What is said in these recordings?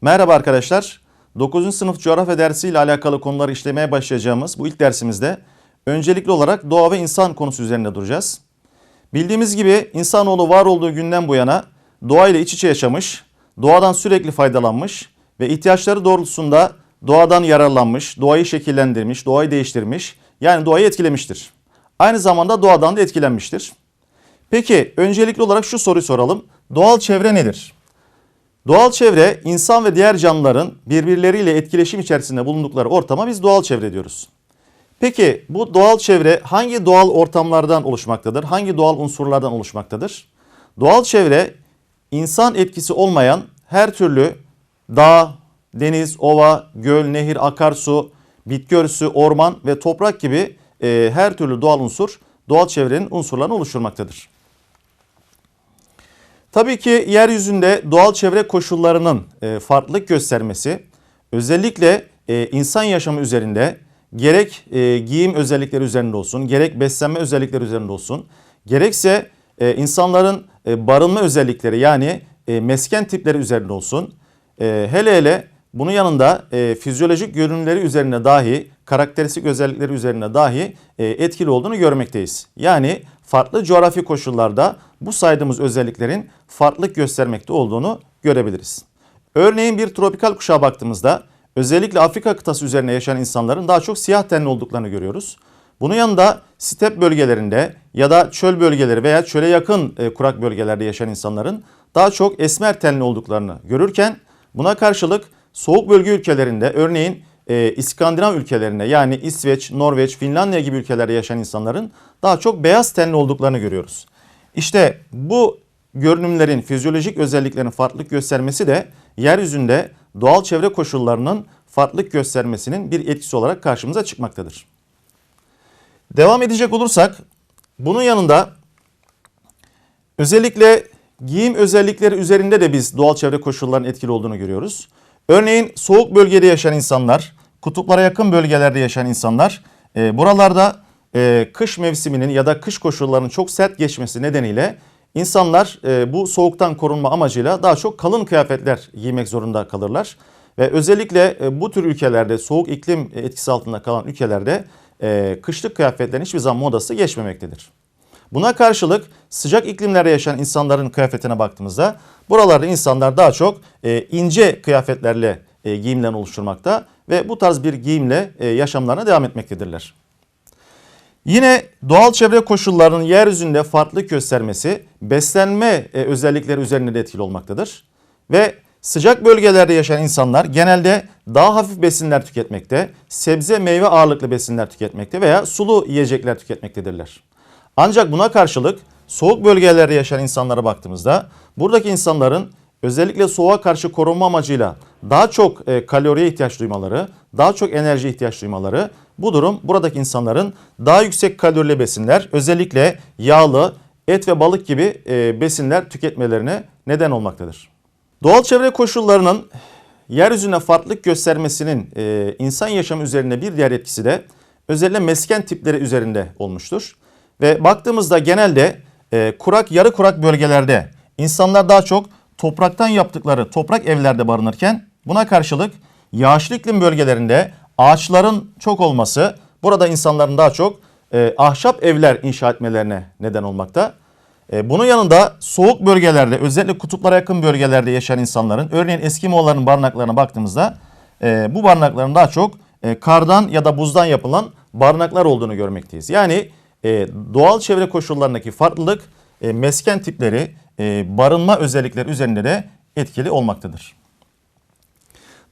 Merhaba arkadaşlar. 9. sınıf coğrafya dersi ile alakalı konuları işlemeye başlayacağımız bu ilk dersimizde öncelikli olarak doğa ve insan konusu üzerinde duracağız. Bildiğimiz gibi insanoğlu var olduğu günden bu yana doğayla iç içe yaşamış, doğadan sürekli faydalanmış ve ihtiyaçları doğrultusunda doğadan yararlanmış, doğayı şekillendirmiş, doğayı değiştirmiş, yani doğayı etkilemiştir. Aynı zamanda doğadan da etkilenmiştir. Peki öncelikli olarak şu soruyu soralım. Doğal çevre nedir? Doğal çevre insan ve diğer canlıların birbirleriyle etkileşim içerisinde bulundukları ortama biz doğal çevre diyoruz. Peki bu doğal çevre hangi doğal ortamlardan oluşmaktadır? Hangi doğal unsurlardan oluşmaktadır? Doğal çevre insan etkisi olmayan her türlü dağ, deniz, ova, göl, nehir, akarsu, bitki örtüsü, orman ve toprak gibi e, her türlü doğal unsur doğal çevrenin unsurlarını oluşturmaktadır. Tabii ki yeryüzünde doğal çevre koşullarının e, farklılık göstermesi özellikle e, insan yaşamı üzerinde gerek e, giyim özellikleri üzerinde olsun, gerek beslenme özellikleri üzerinde olsun, gerekse e, insanların e, barınma özellikleri yani e, mesken tipleri üzerinde olsun. E, hele hele bunun yanında e, fizyolojik görünümleri üzerine dahi, karakteristik özellikleri üzerine dahi e, etkili olduğunu görmekteyiz. Yani farklı coğrafi koşullarda bu saydığımız özelliklerin farklılık göstermekte olduğunu görebiliriz. Örneğin bir tropikal kuşağa baktığımızda özellikle Afrika kıtası üzerine yaşayan insanların daha çok siyah tenli olduklarını görüyoruz. Bunun yanında step bölgelerinde ya da çöl bölgeleri veya çöle yakın e, kurak bölgelerde yaşayan insanların daha çok esmer tenli olduklarını görürken buna karşılık soğuk bölge ülkelerinde örneğin e, İskandinav ülkelerinde yani İsveç, Norveç, Finlandiya gibi ülkelerde yaşayan insanların daha çok beyaz tenli olduklarını görüyoruz. İşte bu görünümlerin fizyolojik özelliklerin farklılık göstermesi de yeryüzünde doğal çevre koşullarının farklılık göstermesinin bir etkisi olarak karşımıza çıkmaktadır. Devam edecek olursak bunun yanında özellikle giyim özellikleri üzerinde de biz doğal çevre koşullarının etkili olduğunu görüyoruz. Örneğin soğuk bölgede yaşayan insanlar, kutuplara yakın bölgelerde yaşayan insanlar e, buralarda e, kış mevsiminin ya da kış koşullarının çok sert geçmesi nedeniyle insanlar e, bu soğuktan korunma amacıyla daha çok kalın kıyafetler giymek zorunda kalırlar. Ve özellikle e, bu tür ülkelerde soğuk iklim etkisi altında kalan ülkelerde e, kışlık kıyafetlerin hiçbir zaman modası geçmemektedir. Buna karşılık sıcak iklimlerde yaşayan insanların kıyafetine baktığımızda buralarda insanlar daha çok e, ince kıyafetlerle e, giyimlerini oluşturmakta ve bu tarz bir giyimle e, yaşamlarına devam etmektedirler. Yine doğal çevre koşullarının yeryüzünde farklılık göstermesi beslenme e, özellikleri üzerinde de etkili olmaktadır. Ve sıcak bölgelerde yaşayan insanlar genelde daha hafif besinler tüketmekte, sebze meyve ağırlıklı besinler tüketmekte veya sulu yiyecekler tüketmektedirler. Ancak buna karşılık soğuk bölgelerde yaşayan insanlara baktığımızda buradaki insanların özellikle soğuğa karşı korunma amacıyla daha çok e, kaloriye ihtiyaç duymaları, daha çok enerji ihtiyaç duymaları bu durum buradaki insanların daha yüksek kalorili besinler özellikle yağlı, et ve balık gibi e, besinler tüketmelerine neden olmaktadır. Doğal çevre koşullarının yeryüzüne farklılık göstermesinin e, insan yaşamı üzerinde bir diğer etkisi de özellikle mesken tipleri üzerinde olmuştur. Ve baktığımızda genelde kurak yarı kurak bölgelerde insanlar daha çok topraktan yaptıkları toprak evlerde barınırken buna karşılık yağışlı iklim bölgelerinde ağaçların çok olması burada insanların daha çok e, ahşap evler inşa etmelerine neden olmakta. E, bunun yanında soğuk bölgelerde özellikle kutuplara yakın bölgelerde yaşayan insanların örneğin Eskimoğulların barınaklarına baktığımızda e, bu barınakların daha çok e, kardan ya da buzdan yapılan barınaklar olduğunu görmekteyiz. Yani e, doğal çevre koşullarındaki farklılık e, mesken tipleri, barınma özellikleri üzerinde de etkili olmaktadır.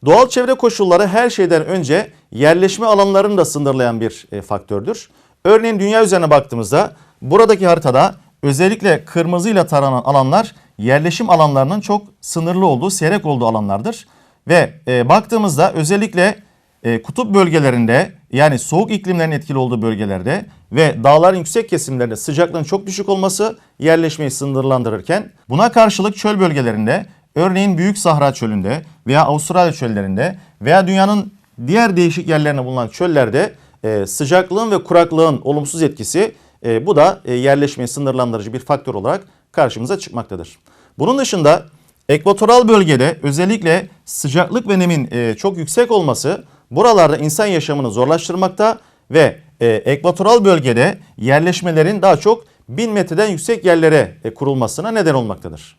Doğal çevre koşulları her şeyden önce yerleşme alanlarını da sınırlayan bir e, faktördür. Örneğin dünya üzerine baktığımızda buradaki haritada özellikle kırmızıyla taranan alanlar yerleşim alanlarının çok sınırlı olduğu, seyrek olduğu alanlardır. Ve e, baktığımızda özellikle e, kutup bölgelerinde yani soğuk iklimlerin etkili olduğu bölgelerde ve dağların yüksek kesimlerinde sıcaklığın çok düşük olması yerleşmeyi sınırlandırırken buna karşılık çöl bölgelerinde örneğin Büyük Sahra Çölü'nde veya Avustralya çöllerinde veya dünyanın diğer değişik yerlerine bulunan çöllerde e, sıcaklığın ve kuraklığın olumsuz etkisi e, bu da e, yerleşmeyi sınırlandırıcı bir faktör olarak karşımıza çıkmaktadır. Bunun dışında Ekvatoral bölgede özellikle sıcaklık ve nemin e, çok yüksek olması buralarda insan yaşamını zorlaştırmakta ve e, ekvatoral bölgede yerleşmelerin daha çok 1000 metreden yüksek yerlere e, kurulmasına neden olmaktadır.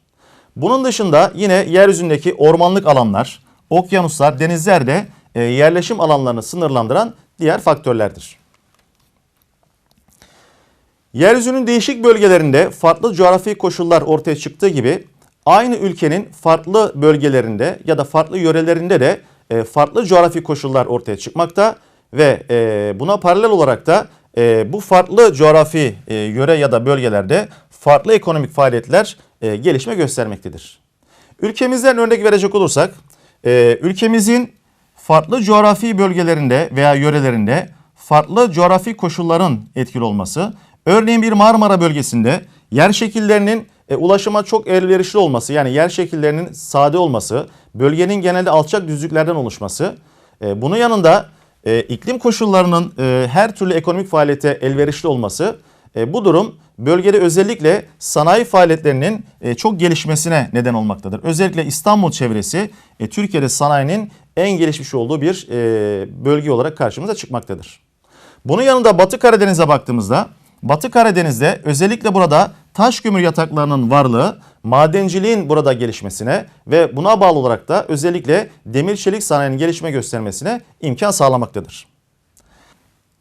Bunun dışında yine yeryüzündeki ormanlık alanlar, okyanuslar, denizler de e, yerleşim alanlarını sınırlandıran diğer faktörlerdir. Yeryüzünün değişik bölgelerinde farklı coğrafi koşullar ortaya çıktığı gibi aynı ülkenin farklı bölgelerinde ya da farklı yörelerinde de e, farklı coğrafi koşullar ortaya çıkmakta ve e, buna paralel olarak da e, bu farklı coğrafi yöre ya da bölgelerde farklı ekonomik faaliyetler gelişme göstermektedir. Ülkemizden örnek verecek olursak ülkemizin farklı coğrafi bölgelerinde veya yörelerinde farklı coğrafi koşulların etkili olması Örneğin bir Marmara bölgesinde yer şekillerinin e, ulaşıma çok elverişli olması yani yer şekillerinin sade olması, bölgenin genelde alçak düzlüklerden oluşması, e, bunun yanında e, iklim koşullarının e, her türlü ekonomik faaliyete elverişli olması, e, bu durum bölgede özellikle sanayi faaliyetlerinin e, çok gelişmesine neden olmaktadır. Özellikle İstanbul çevresi e, Türkiye'de sanayinin en gelişmiş olduğu bir e, bölge olarak karşımıza çıkmaktadır. Bunun yanında Batı Karadeniz'e baktığımızda Batı Karadeniz'de özellikle burada taş kömür yataklarının varlığı madenciliğin burada gelişmesine ve buna bağlı olarak da özellikle demir çelik sanayinin gelişme göstermesine imkan sağlamaktadır.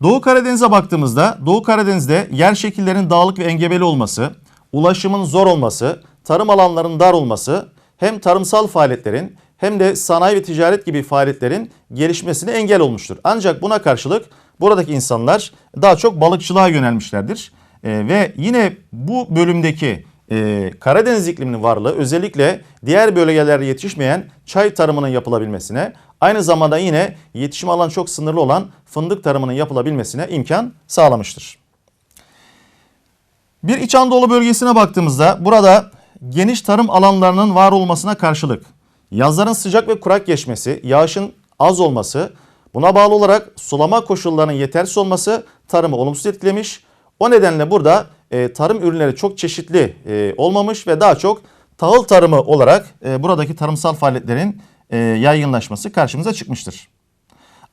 Doğu Karadeniz'e baktığımızda Doğu Karadeniz'de yer şekillerinin dağlık ve engebeli olması, ulaşımın zor olması, tarım alanlarının dar olması hem tarımsal faaliyetlerin hem de sanayi ve ticaret gibi faaliyetlerin gelişmesine engel olmuştur. Ancak buna karşılık buradaki insanlar daha çok balıkçılığa yönelmişlerdir. E, ve yine bu bölümdeki e, Karadeniz ikliminin varlığı özellikle diğer bölgelerde yetişmeyen çay tarımının yapılabilmesine, aynı zamanda yine yetişim alanı çok sınırlı olan fındık tarımının yapılabilmesine imkan sağlamıştır. Bir İç Anadolu bölgesine baktığımızda burada geniş tarım alanlarının var olmasına karşılık yazların sıcak ve kurak geçmesi, yağışın az olması, buna bağlı olarak sulama koşullarının yetersiz olması tarımı olumsuz etkilemiş. O nedenle burada e, tarım ürünleri çok çeşitli e, olmamış ve daha çok tahıl tarımı olarak e, buradaki tarımsal faaliyetlerin e, yaygınlaşması karşımıza çıkmıştır.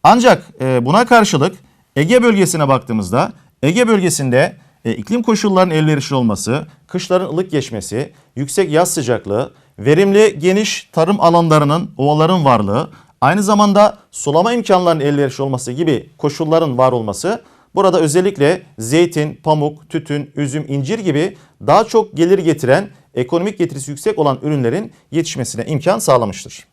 Ancak e, buna karşılık Ege bölgesine baktığımızda Ege bölgesinde e, iklim koşullarının elverişli olması, kışların ılık geçmesi, yüksek yaz sıcaklığı, verimli geniş tarım alanlarının, ovaların varlığı, aynı zamanda sulama imkanlarının elverişli olması gibi koşulların var olması burada özellikle zeytin, pamuk, tütün, üzüm, incir gibi daha çok gelir getiren, ekonomik getirisi yüksek olan ürünlerin yetişmesine imkan sağlamıştır.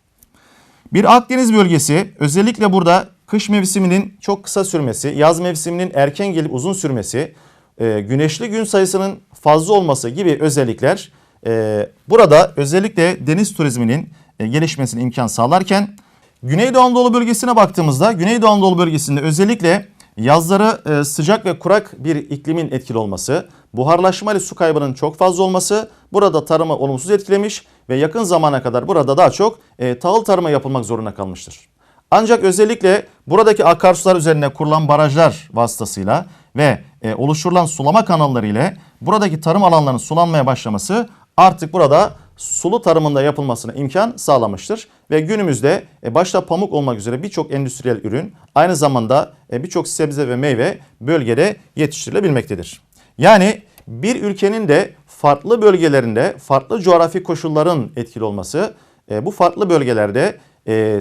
Bir Akdeniz bölgesi özellikle burada kış mevsiminin çok kısa sürmesi, yaz mevsiminin erken gelip uzun sürmesi, e, güneşli gün sayısının fazla olması gibi özellikler e, burada özellikle deniz turizminin e, gelişmesine imkan sağlarken Güneydoğu Anadolu bölgesine baktığımızda Güneydoğu Anadolu bölgesinde özellikle yazları sıcak ve kurak bir iklimin etkili olması, buharlaşma ile su kaybının çok fazla olması burada tarımı olumsuz etkilemiş ve yakın zamana kadar burada daha çok tahıl tarımı yapılmak zorunda kalmıştır. Ancak özellikle buradaki akarsular üzerine kurulan barajlar vasıtasıyla ve e, oluşturulan sulama kanalları ile buradaki tarım alanlarının sulanmaya başlaması artık burada sulu tarımında yapılmasına imkan sağlamıştır. Ve günümüzde e, başta pamuk olmak üzere birçok endüstriyel ürün aynı zamanda e, birçok sebze ve meyve bölgede yetiştirilebilmektedir. Yani bir ülkenin de farklı bölgelerinde farklı coğrafi koşulların etkili olması e, bu farklı bölgelerde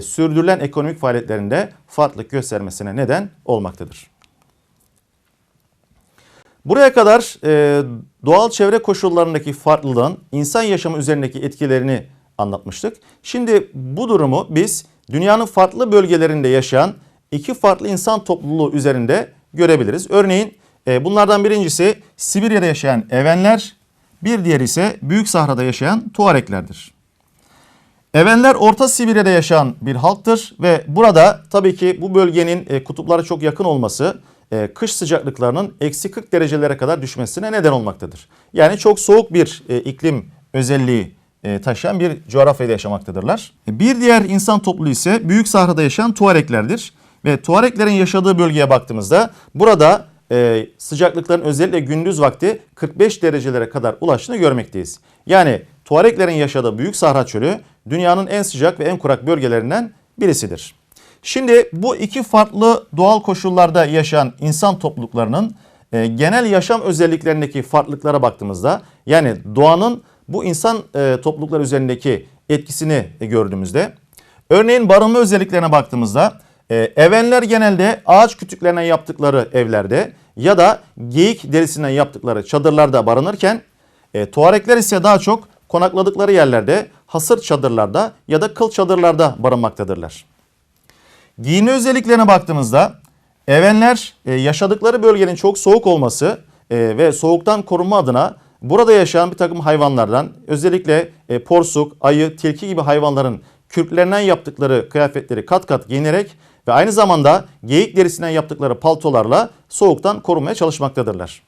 sürdürülen ekonomik faaliyetlerinde farklılık göstermesine neden olmaktadır. Buraya kadar e, doğal çevre koşullarındaki farklılığın insan yaşamı üzerindeki etkilerini anlatmıştık. Şimdi bu durumu biz dünyanın farklı bölgelerinde yaşayan iki farklı insan topluluğu üzerinde görebiliriz. Örneğin e, bunlardan birincisi Sibirya'da yaşayan Evenler, bir diğeri ise Büyük Sahra'da yaşayan Tuareklerdir. Evenler Orta Sibirya'da yaşayan bir halktır ve burada tabii ki bu bölgenin e, kutuplara çok yakın olması e, kış sıcaklıklarının eksi 40 derecelere kadar düşmesine neden olmaktadır. Yani çok soğuk bir e, iklim özelliği e, taşıyan bir coğrafyada yaşamaktadırlar. Bir diğer insan topluluğu ise Büyük Sahra'da yaşayan Tuareklerdir. Ve Tuareklerin yaşadığı bölgeye baktığımızda burada sıcaklıkların özellikle gündüz vakti 45 derecelere kadar ulaştığını görmekteyiz. Yani Tuareglerin yaşadığı Büyük Sahra Çölü dünyanın en sıcak ve en kurak bölgelerinden birisidir. Şimdi bu iki farklı doğal koşullarda yaşayan insan topluluklarının e, genel yaşam özelliklerindeki farklılıklara baktığımızda yani doğanın bu insan e, toplulukları üzerindeki etkisini e, gördüğümüzde örneğin barınma özelliklerine baktığımızda e, evenler genelde ağaç kütüklerinden yaptıkları evlerde ya da geyik derisinden yaptıkları çadırlarda barınırken e, Tuarekler ise daha çok konakladıkları yerlerde hasır çadırlarda ya da kıl çadırlarda barınmaktadırlar. Giyinme özelliklerine baktığımızda evenler e, yaşadıkları bölgenin çok soğuk olması e, ve soğuktan korunma adına burada yaşayan bir takım hayvanlardan özellikle e, porsuk, ayı, tilki gibi hayvanların kürklerinden yaptıkları kıyafetleri kat kat giyinerek ve aynı zamanda geyik derisinden yaptıkları paltolarla soğuktan korunmaya çalışmaktadırlar.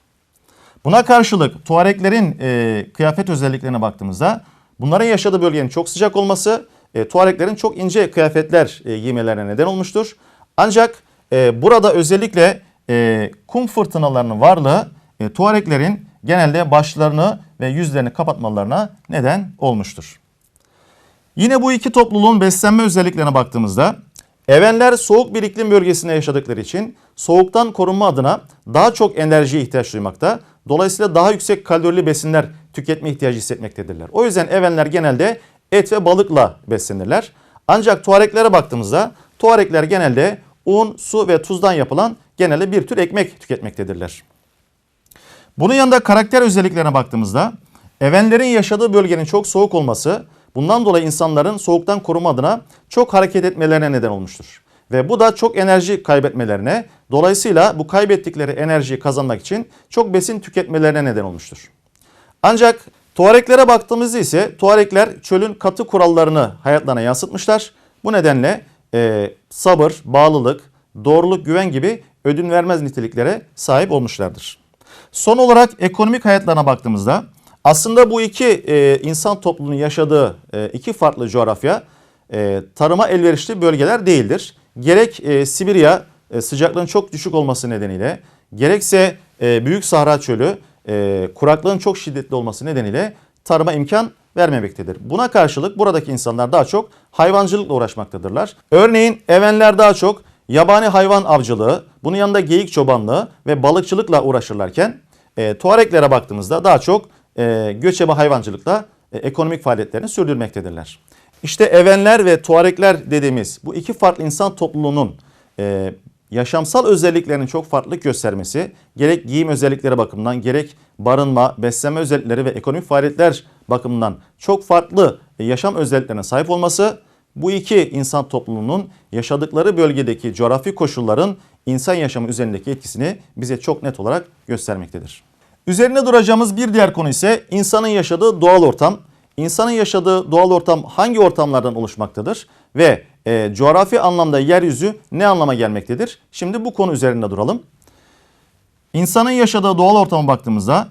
Buna karşılık Tuareklerin e, kıyafet özelliklerine baktığımızda bunların yaşadığı bölgenin çok sıcak olması e, Tuareklerin çok ince kıyafetler e, giymelerine neden olmuştur. Ancak e, burada özellikle e, kum fırtınalarının varlığı e, Tuareklerin genelde başlarını ve yüzlerini kapatmalarına neden olmuştur. Yine bu iki topluluğun beslenme özelliklerine baktığımızda Evenler soğuk bir iklim bölgesinde yaşadıkları için soğuktan korunma adına daha çok enerjiye ihtiyaç duymakta. Dolayısıyla daha yüksek kalorili besinler tüketme ihtiyacı hissetmektedirler. O yüzden evenler genelde et ve balıkla beslenirler. Ancak tuareklere baktığımızda tuarekler genelde un, su ve tuzdan yapılan genelde bir tür ekmek tüketmektedirler. Bunun yanında karakter özelliklerine baktığımızda evenlerin yaşadığı bölgenin çok soğuk olması bundan dolayı insanların soğuktan koruma adına çok hareket etmelerine neden olmuştur. Ve bu da çok enerji kaybetmelerine dolayısıyla bu kaybettikleri enerjiyi kazanmak için çok besin tüketmelerine neden olmuştur. Ancak Tuareklere baktığımızda ise Tuarekler çölün katı kurallarını hayatlarına yansıtmışlar. Bu nedenle e, sabır, bağlılık, doğruluk, güven gibi ödün vermez niteliklere sahip olmuşlardır. Son olarak ekonomik hayatlarına baktığımızda aslında bu iki e, insan topluluğunun yaşadığı e, iki farklı coğrafya e, tarıma elverişli bölgeler değildir. Gerek e, Sibirya e, sıcaklığın çok düşük olması nedeniyle gerekse e, Büyük Sahra Çölü e, kuraklığın çok şiddetli olması nedeniyle tarıma imkan vermemektedir. Buna karşılık buradaki insanlar daha çok hayvancılıkla uğraşmaktadırlar. Örneğin Evenler daha çok yabani hayvan avcılığı, bunun yanında geyik çobanlığı ve balıkçılıkla uğraşırlarken e, Tuareklere baktığımızda daha çok e, göçebe hayvancılıkla e, ekonomik faaliyetlerini sürdürmektedirler. İşte Evenler ve Tuarekler dediğimiz bu iki farklı insan topluluğunun e, yaşamsal özelliklerinin çok farklı göstermesi, gerek giyim özellikleri bakımından, gerek barınma, beslenme özellikleri ve ekonomik faaliyetler bakımından çok farklı e, yaşam özelliklerine sahip olması, bu iki insan topluluğunun yaşadıkları bölgedeki coğrafi koşulların insan yaşamı üzerindeki etkisini bize çok net olarak göstermektedir. Üzerine duracağımız bir diğer konu ise insanın yaşadığı doğal ortam. İnsanın yaşadığı doğal ortam hangi ortamlardan oluşmaktadır ve e, coğrafi anlamda yeryüzü ne anlama gelmektedir? Şimdi bu konu üzerinde duralım. İnsanın yaşadığı doğal ortama baktığımızda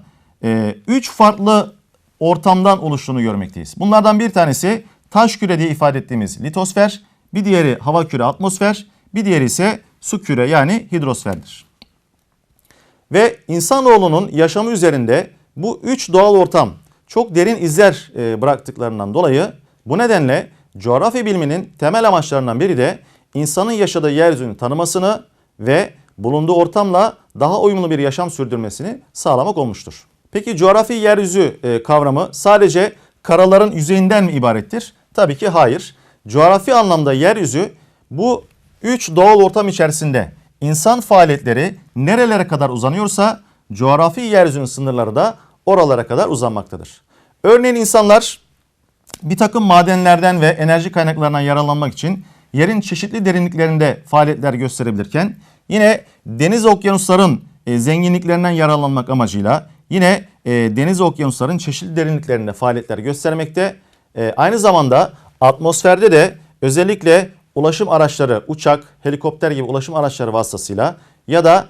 3 e, farklı ortamdan oluştuğunu görmekteyiz. Bunlardan bir tanesi taş küre diye ifade ettiğimiz litosfer, bir diğeri hava küre atmosfer, bir diğeri ise su küre yani hidrosferdir. Ve insanoğlunun yaşamı üzerinde bu üç doğal ortam çok derin izler e, bıraktıklarından dolayı bu nedenle coğrafya biliminin temel amaçlarından biri de insanın yaşadığı yeryüzünü tanımasını ve bulunduğu ortamla daha uyumlu bir yaşam sürdürmesini sağlamak olmuştur. Peki coğrafi yeryüzü e, kavramı sadece karaların yüzeyinden mi ibarettir? Tabii ki hayır. Coğrafi anlamda yeryüzü bu üç doğal ortam içerisinde insan faaliyetleri nerelere kadar uzanıyorsa coğrafi yeryüzünün sınırları da oralara kadar uzanmaktadır. Örneğin insanlar bir takım madenlerden ve enerji kaynaklarından yararlanmak için yerin çeşitli derinliklerinde faaliyetler gösterebilirken yine deniz okyanusların e, zenginliklerinden yararlanmak amacıyla yine e, deniz okyanusların çeşitli derinliklerinde faaliyetler göstermekte. E, aynı zamanda atmosferde de özellikle ulaşım araçları, uçak, helikopter gibi ulaşım araçları vasıtasıyla ya da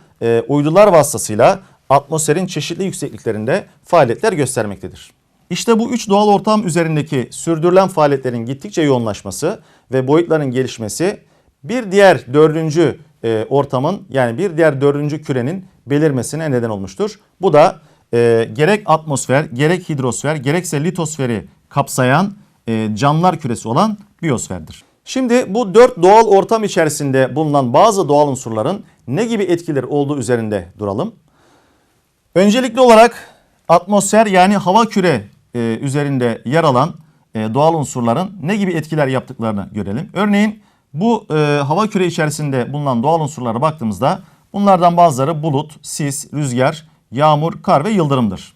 uydular vasıtasıyla atmosferin çeşitli yüksekliklerinde faaliyetler göstermektedir. İşte bu üç doğal ortam üzerindeki sürdürülen faaliyetlerin gittikçe yoğunlaşması ve boyutların gelişmesi bir diğer dördüncü e, ortamın yani bir diğer dördüncü kürenin belirmesine neden olmuştur. Bu da e, gerek atmosfer, gerek hidrosfer, gerekse litosferi kapsayan e, canlılar küresi olan biyosferdir. Şimdi bu dört doğal ortam içerisinde bulunan bazı doğal unsurların ne gibi etkileri olduğu üzerinde duralım. Öncelikli olarak atmosfer yani hava küre e, üzerinde yer alan e, doğal unsurların ne gibi etkiler yaptıklarını görelim. Örneğin bu e, hava küre içerisinde bulunan doğal unsurlara baktığımızda bunlardan bazıları bulut, sis, rüzgar, yağmur, kar ve yıldırımdır.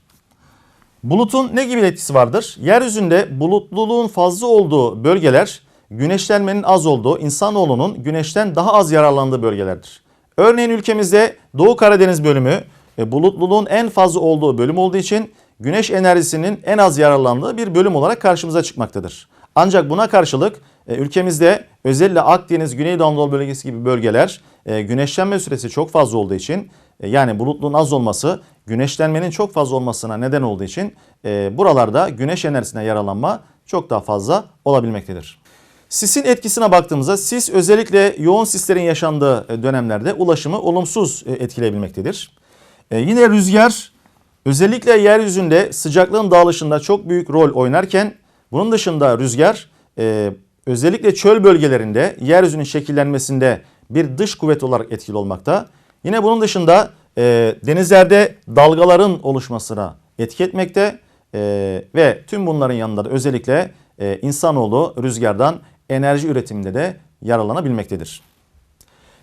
Bulutun ne gibi etkisi vardır? Yeryüzünde bulutluluğun fazla olduğu bölgeler güneşlenmenin az olduğu, insanoğlunun güneşten daha az yararlandığı bölgelerdir. Örneğin ülkemizde Doğu Karadeniz bölümü e, bulutluluğun en fazla olduğu bölüm olduğu için güneş enerjisinin en az yararlandığı bir bölüm olarak karşımıza çıkmaktadır. Ancak buna karşılık e, ülkemizde özellikle Akdeniz, Güneydoğu Anadolu bölgesi gibi bölgeler e, güneşlenme süresi çok fazla olduğu için e, yani bulutluğun az olması güneşlenmenin çok fazla olmasına neden olduğu için buralarda güneş enerjisine yararlanma çok daha fazla olabilmektedir. Sisin etkisine baktığımızda sis özellikle yoğun sislerin yaşandığı dönemlerde ulaşımı olumsuz etkileyebilmektedir. Yine rüzgar özellikle yeryüzünde sıcaklığın dağılışında çok büyük rol oynarken bunun dışında rüzgar e, özellikle çöl bölgelerinde yeryüzünün şekillenmesinde bir dış kuvvet olarak etkili olmakta. Yine bunun dışında e, denizlerde dalgaların oluşmasına etki etmekte e, ve tüm bunların yanında da özellikle e, insanoğlu rüzgardan enerji üretiminde de yararlanabilmektedir.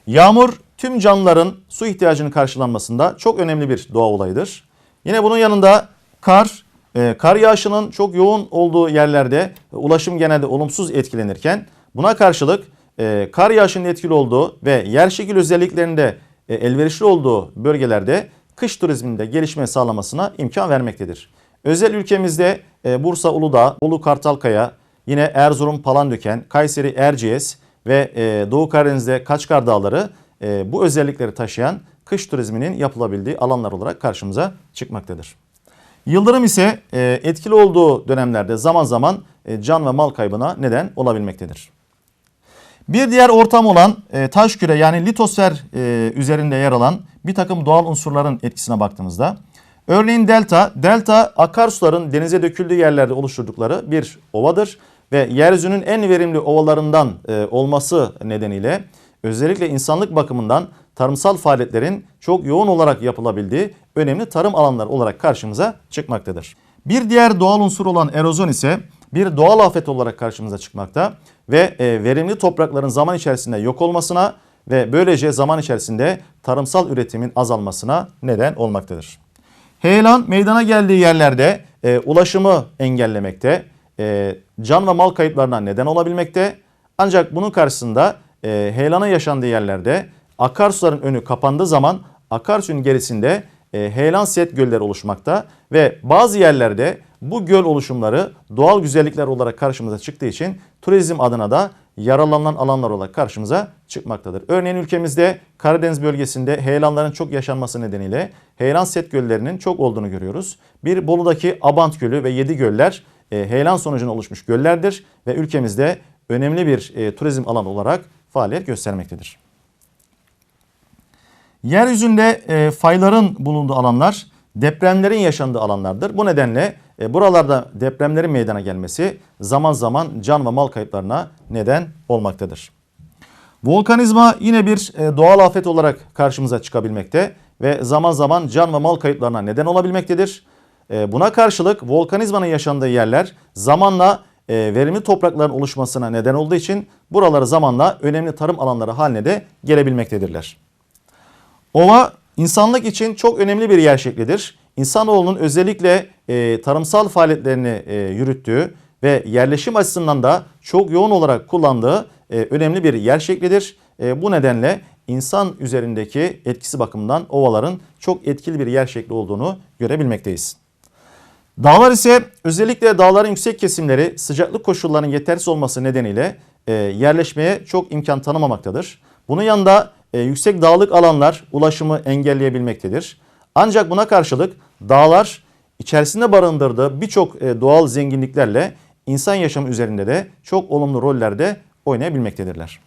Yağmur tüm canlıların su ihtiyacının karşılanmasında çok önemli bir doğa olayıdır. Yine bunun yanında kar, e, kar yağışının çok yoğun olduğu yerlerde ulaşım genelde olumsuz etkilenirken buna karşılık e, kar yağışının etkili olduğu ve yer şekil özelliklerinde e, elverişli olduğu bölgelerde kış turizminde gelişme sağlamasına imkan vermektedir. Özel ülkemizde e, Bursa Uludağ, Bolu Kartalkaya, yine Erzurum Palandöken, Kayseri Erciyes ve e, Doğu Karadeniz'de Kaçkar Dağları e, bu özellikleri taşıyan kış turizminin yapılabildiği alanlar olarak karşımıza çıkmaktadır. Yıldırım ise e, etkili olduğu dönemlerde zaman zaman e, can ve mal kaybına neden olabilmektedir. Bir diğer ortam olan e, taş küre yani litosfer üzerinde yer alan bir takım doğal unsurların etkisine baktığımızda örneğin delta, delta akarsuların denize döküldüğü yerlerde oluşturdukları bir ovadır ve yeryüzünün en verimli ovalarından olması nedeniyle özellikle insanlık bakımından tarımsal faaliyetlerin çok yoğun olarak yapılabildiği önemli tarım alanları olarak karşımıza çıkmaktadır. Bir diğer doğal unsur olan erozyon ise bir doğal afet olarak karşımıza çıkmakta ve e, verimli toprakların zaman içerisinde yok olmasına ve böylece zaman içerisinde tarımsal üretimin azalmasına neden olmaktadır. Heyelan meydana geldiği yerlerde e, ulaşımı engellemekte, e, can ve mal kayıplarına neden olabilmekte. Ancak bunun karşısında e, heyelanın yaşandığı yerlerde akarsuların önü kapandığı zaman akarsuyun gerisinde e, heyelan set gölleri oluşmakta ve bazı yerlerde bu göl oluşumları doğal güzellikler olarak karşımıza çıktığı için turizm adına da yararlanılan alanlar olarak karşımıza çıkmaktadır. Örneğin ülkemizde Karadeniz bölgesinde heyelanların çok yaşanması nedeniyle heyelan set göllerinin çok olduğunu görüyoruz. Bir Bolu'daki Abant Gölü ve Yedi Göller e, heyelan sonucunda oluşmuş göllerdir ve ülkemizde önemli bir e, turizm alanı olarak faaliyet göstermektedir. Yeryüzünde e, fayların bulunduğu alanlar depremlerin yaşandığı alanlardır. Bu nedenle e, buralarda depremlerin meydana gelmesi zaman zaman can ve mal kayıplarına neden olmaktadır. Volkanizma yine bir e, doğal afet olarak karşımıza çıkabilmekte ve zaman zaman can ve mal kayıplarına neden olabilmektedir. E, buna karşılık volkanizmanın yaşandığı yerler zamanla verimli toprakların oluşmasına neden olduğu için buraları zamanla önemli tarım alanları haline de gelebilmektedirler. Ova insanlık için çok önemli bir yer şeklidir. İnsanoğlunun özellikle e, tarımsal faaliyetlerini e, yürüttüğü ve yerleşim açısından da çok yoğun olarak kullandığı e, önemli bir yer şeklidir. E, bu nedenle insan üzerindeki etkisi bakımından ovaların çok etkili bir yer şekli olduğunu görebilmekteyiz. Dağlar ise özellikle dağların yüksek kesimleri sıcaklık koşullarının yetersiz olması nedeniyle e, yerleşmeye çok imkan tanımamaktadır. Bunun yanında e, yüksek dağlık alanlar ulaşımı engelleyebilmektedir. Ancak buna karşılık dağlar içerisinde barındırdığı birçok e, doğal zenginliklerle insan yaşamı üzerinde de çok olumlu rollerde oynayabilmektedirler.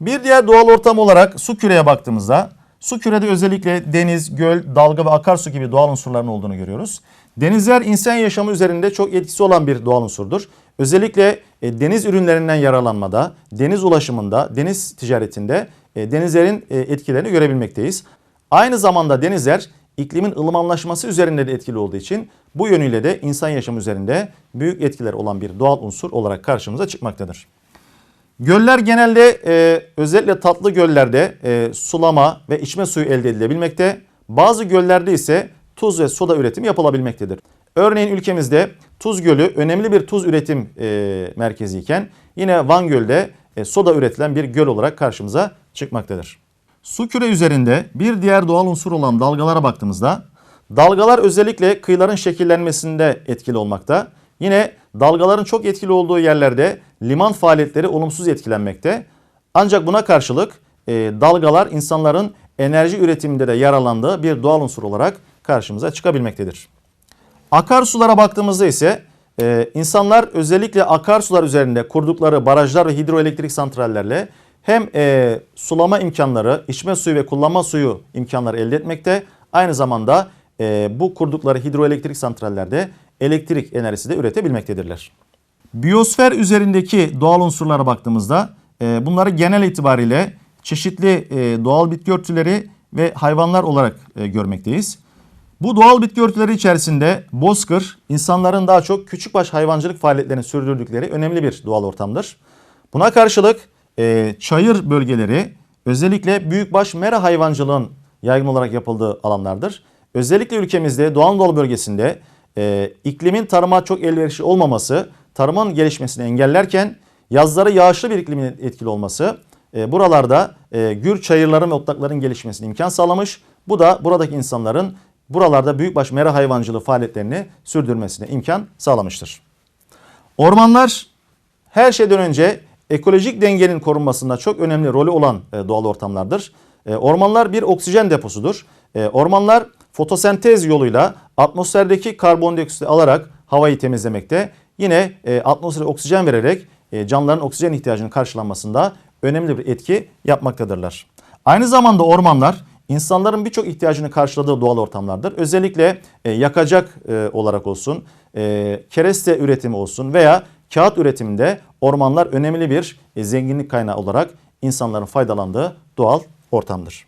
Bir diğer doğal ortam olarak su küreye baktığımızda su kürede özellikle deniz, göl, dalga ve akarsu gibi doğal unsurların olduğunu görüyoruz. Denizler insan yaşamı üzerinde çok etkisi olan bir doğal unsurdur. Özellikle e, deniz ürünlerinden yararlanmada, deniz ulaşımında, deniz ticaretinde e, denizlerin e, etkilerini görebilmekteyiz. Aynı zamanda denizler iklimin ılımanlaşması üzerinde de etkili olduğu için bu yönüyle de insan yaşamı üzerinde büyük etkiler olan bir doğal unsur olarak karşımıza çıkmaktadır. Göller genelde e, özellikle tatlı göllerde e, sulama ve içme suyu elde edilebilmekte. Bazı göllerde ise tuz ve soda üretimi yapılabilmektedir. Örneğin ülkemizde Tuz Gölü önemli bir tuz üretim e, merkezi iken yine Van Göl'de e, soda üretilen bir göl olarak karşımıza çıkmaktadır. Su küre üzerinde bir diğer doğal unsur olan dalgalara baktığımızda dalgalar özellikle kıyıların şekillenmesinde etkili olmakta. Yine dalgaların çok etkili olduğu yerlerde liman faaliyetleri olumsuz etkilenmekte. Ancak buna karşılık e, dalgalar insanların enerji üretiminde de yararlandığı bir doğal unsur olarak karşımıza çıkabilmektedir. Akarsulara baktığımızda ise e, insanlar özellikle akarsular üzerinde kurdukları barajlar ve hidroelektrik santrallerle hem e, sulama imkanları, içme suyu ve kullanma suyu imkanları elde etmekte. Aynı zamanda e, bu kurdukları hidroelektrik santrallerde elektrik enerjisi de üretebilmektedirler. Biyosfer üzerindeki doğal unsurlara baktığımızda e, bunları genel itibariyle çeşitli e, doğal bitki örtüleri ve hayvanlar olarak e, görmekteyiz. Bu doğal bitki örtüleri içerisinde bozkır insanların daha çok küçükbaş hayvancılık faaliyetlerini sürdürdükleri önemli bir doğal ortamdır. Buna karşılık e, çayır bölgeleri özellikle büyükbaş mera hayvancılığın yaygın olarak yapıldığı alanlardır. Özellikle ülkemizde Doğu Anadolu bölgesinde e, iklimin tarıma çok elverişli olmaması tarımın gelişmesini engellerken yazları yağışlı bir iklimin etkili olması e, buralarda e, gür çayırların ve otlakların gelişmesine imkan sağlamış. Bu da buradaki insanların buralarda büyükbaş mera hayvancılığı faaliyetlerini sürdürmesine imkan sağlamıştır. Ormanlar her şeyden önce ekolojik dengenin korunmasında çok önemli rolü olan e, doğal ortamlardır. E, Ormanlar bir oksijen deposudur. E, Ormanlar fotosentez yoluyla atmosferdeki karbondioksiti alarak havayı temizlemekte. Yine e, atmosfere oksijen vererek e, canlıların oksijen ihtiyacının karşılanmasında önemli bir etki yapmaktadırlar. Aynı zamanda ormanlar insanların birçok ihtiyacını karşıladığı doğal ortamlardır. Özellikle e, yakacak e, olarak olsun, e, kereste üretimi olsun veya kağıt üretiminde ormanlar önemli bir e, zenginlik kaynağı olarak insanların faydalandığı doğal ortamdır.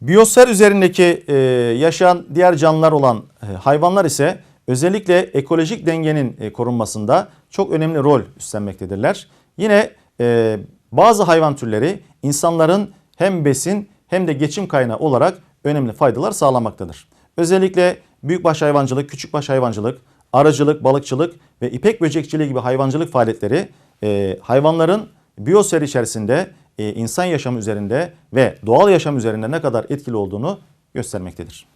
Biyosfer üzerindeki e, yaşayan diğer canlılar olan e, hayvanlar ise özellikle ekolojik dengenin e, korunmasında çok önemli rol üstlenmektedirler. Yine e, bazı hayvan türleri insanların hem besin hem de geçim kaynağı olarak önemli faydalar sağlamaktadır. Özellikle büyükbaş hayvancılık, küçükbaş hayvancılık, arıcılık, balıkçılık ve ipek böcekçiliği gibi hayvancılık faaliyetleri e, hayvanların biyosfer içerisinde insan yaşamı üzerinde ve doğal yaşam üzerinde ne kadar etkili olduğunu göstermektedir.